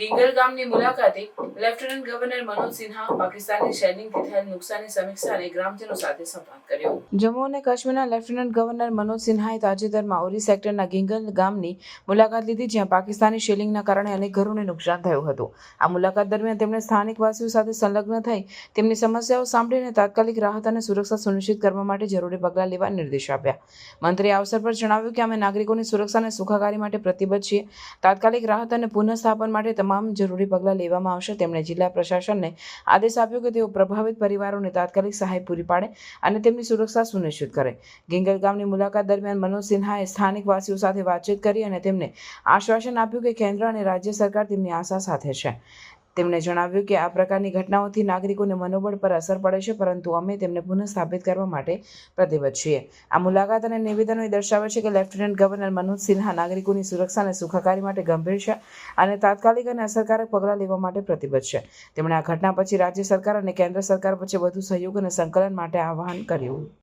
ગિંગલ ગામની મુલાકાતે lieutenant governor Manoj Sinha Pakistani સૈનિકથી થયેલ નુકસાનની સમીક્ષા અને ગ્રામજનો સાથે સંવાદ કર્યો. જમ્મુ અને કાશ્મીરના લેફ્ટનન્ટ ગવર્નર મનોજ સિન્હાએ તાજેતરમાં ઓરી સેક્ટરના ગિંગલ ગામની મુલાકાત લીધી, જ્યાં પાકિસ્તાની શેલિંગના કારણે અનેક ઘરોને નુકસાન થયું હતું. આ મુલાકાત દરમિયાન તેમણે સ્થાનિક વાસીઓ સાથે સંલગ્ન થઈ તેમની સમસ્યાઓ સાંભળીને તાત્કાલિક રાહત અને સુરક્ષા સુનિશ્ચિત કરવા માટે જરૂરી પગલાં લેવા નિર્દેશ આપ્યા. મંત્રીએ અવસર પર જણાવ્યું કે અમે નાગરિકોની સુરક્ષા અને સુખાકારી માટે પ્રતિબદ્ધ છીએ. તાત્કાલિક રાહત અને પુનઃસ્થાપન માટે તમામ જરૂરી પગલાં લેવામાં આવશે. તેમણે જિલ્લા પ્રશાસનને આદેશ આપ્યો કે તેઓ પ્રભાવિત પરિવારોને તાત્કાલિક સહાય પૂરી પાડે અને તેમની સુરક્ષા સુનિશ્ચિત કરે. ગિંગલ ગામની મુલાકાત દરમિયાન મનોજ સિન્હાએ સ્થાનિક વાસીઓ સાથે વાતચીત કરી અને તેમને આશ્વાસન આપ્યું કે કેન્દ્ર અને રાજ્ય સરકાર તેમની આશા સાથે છે. તેમણે જણાવ્યું કે આ પ્રકારની ઘટનાઓથી નાગરિકોને મનોબળ પર અસર પડે છે, પરંતુ અમે તેમને પુનઃસ્થાપિત કરવા માટે પ્રતિબદ્ધ છીએ. આ મુલાકાત અને નિવેદનો એ દર્શાવે છે કે લેફ્ટનન્ટ ગવર્નર મનોજ સિન્હા નાગરિકોની સુરક્ષા અને સુખાકારી માટે ગંભીર છે અને તાત્કાલિક અને અસરકારક પગલાં લેવા માટે પ્રતિબદ્ધ છે. તેમણે આ ઘટના પછી રાજ્ય સરકાર અને કેન્દ્ર સરકાર વચ્ચે વધુ સહયોગ અને સંકલન માટે આહ્વાન કર્યું.